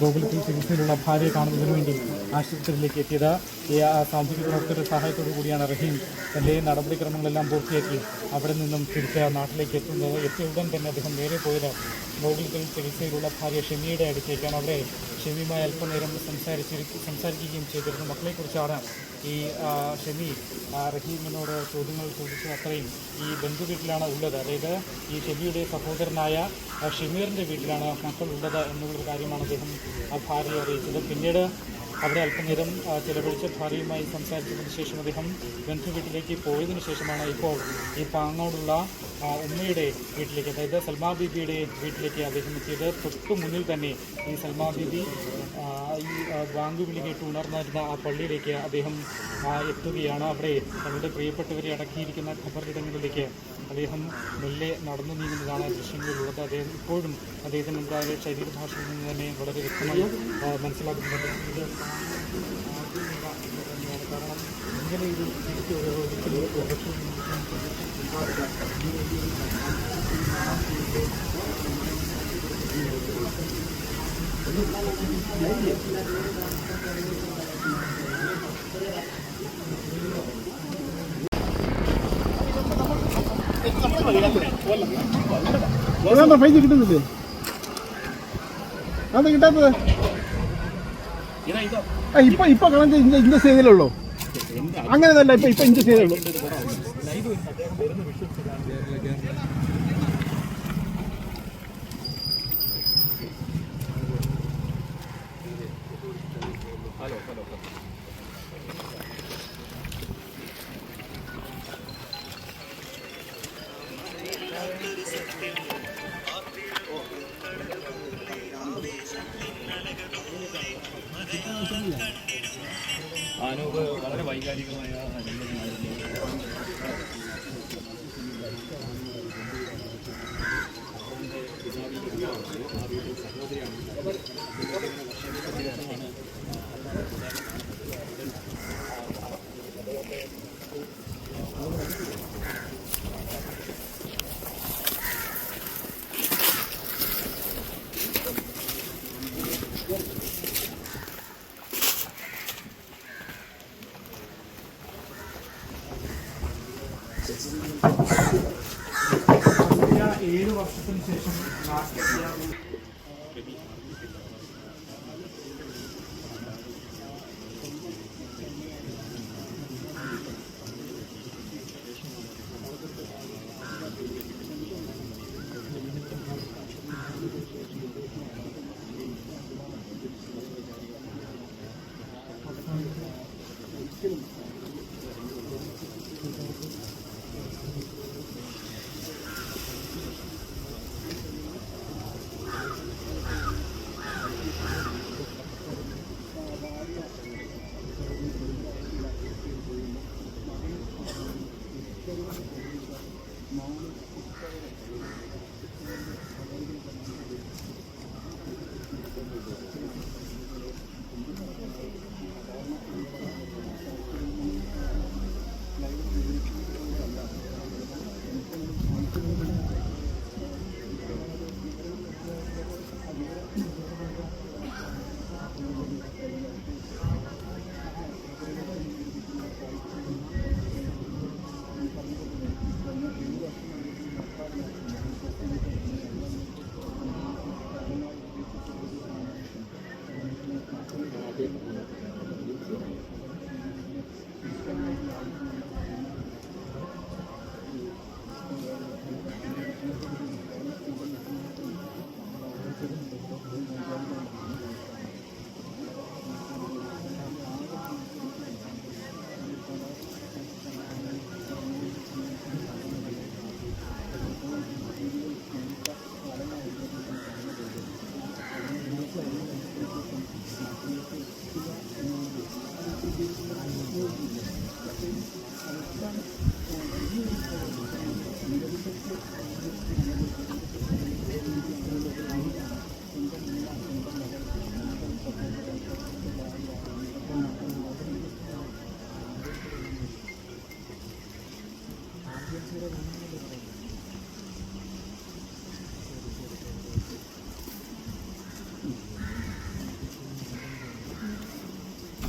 ഗോകുലത്തിൽ ചികിത്സയിലുള്ള ഭാര്യയെ കാണുന്നതിന് വേണ്ടി. ആശുപത്രിയിലേക്ക് എത്തിയത്. ഈ സാമൂഹിക പ്രവർത്തകരുടെ സഹായത്തോടു കൂടിയാണ് റഹീം തന്റെ നടപടിക്രമങ്ങളെല്ലാം പൂർത്തിയാക്കി അവിടെ നിന്നും തിരിച്ച് നാട്ടിലേക്ക് എത്തുന്നത്. എത്തിയ ഉടൻ തന്നെ അദ്ദേഹം നേരെ പോയത് ഗോകുലത്തിൽ ചികിത്സയിലുള്ള ഭാര്യ ഷെമിയുടെ അടുത്തേക്കാണ്. അവിടെ ഷെമിയുമായി അല്പനേരം സംസാരിച്ചിരിക്കും സംസാരിക്കുകയും ചെയ്തിരുന്നു. മക്കളെക്കുറിച്ചാണ് ഈ ഷെമി റഹീമിനോട് ചോദ്യങ്ങൾ ചോദിച്ചു. അത്രയും ഈ ബന്ധു വീട്ടിലാണ് ഉള്ളത്. അതായത് ഈ ഷെമിയുടെ സഹോദരനായ ഷെമീറിന്റെ വീട്ടിലാണ് മക്കൾ ഉള്ളത് എന്നുള്ളൊരു കാര്യമാണ് അദ്ദേഹം ആ ഭാര്യയെ അറിയിച്ചത്. പിന്നീട് അവിടെ അല്പനേരം ചിലവഴിച്ച് ഭാര്യയുമായി സംസാരിച്ചതിന് ശേഷം അദ്ദേഹം ബന്ധുവീട്ടിലേക്ക് പോയതിന് ശേഷമാണ് ഇപ്പോൾ ഈ പാങ്ങോടുള്ള ഉമ്മയുടെ വീട്ടിലേക്ക് അതായത് സൽമാ ബീബിയുടെ വീട്ടിലേക്ക് അദ്ദേഹം എത്തിയത്. തൊട്ടു മുന്നിൽ തന്നെ ഈ സൽമാ ബീബി ഈ ആ, ബാങ്ക് വിളി കേട്ട് ഉണർന്നിരുന്ന ആ പള്ളിയിലേക്ക് അദ്ദേഹം എത്തുകയാണ്. അവിടെ തങ്ങളുടെ പ്രിയപ്പെട്ടവരെ അടക്കിയിരിക്കുന്ന ഖബറിടങ്ങളിലേക്ക് അദ്ദേഹം മെല്ലെ നടന്നു നീങ്ങുന്നതാണ് ദൃശ്യങ്ങളിലുള്ളത് അദ്ദേഹം ഇപ്പോഴും അദ്ദേഹത്തിന് എന്തായാലും ശരീരഭാഷയിൽ നിന്ന് തന്നെ വളരെ വ്യക്തമായി മനസ്സിലാക്കുന്നുണ്ട് ഇത് കാരണം ഇങ്ങനെ ഒരു ഒരു അതെന്താ പൈസ കിട്ടുന്നില്ലേ? അത് കിട്ടാത്തത്? ഇപ്പൊ ഇപ്പൊ ഇഞ്ച ഇഞ്ച ചെയ്തല്ലോ അങ്ങനെ ഇപ്പൊ ഇപ്പൊ ഇഞ്ച ചെയ്തല്ലോ അനൂപ് വളരെ വൈകാരികമായ അനുഭവമായിരുന്നു. ഏഴ് വർഷത്തിന് ശേഷം Gracias.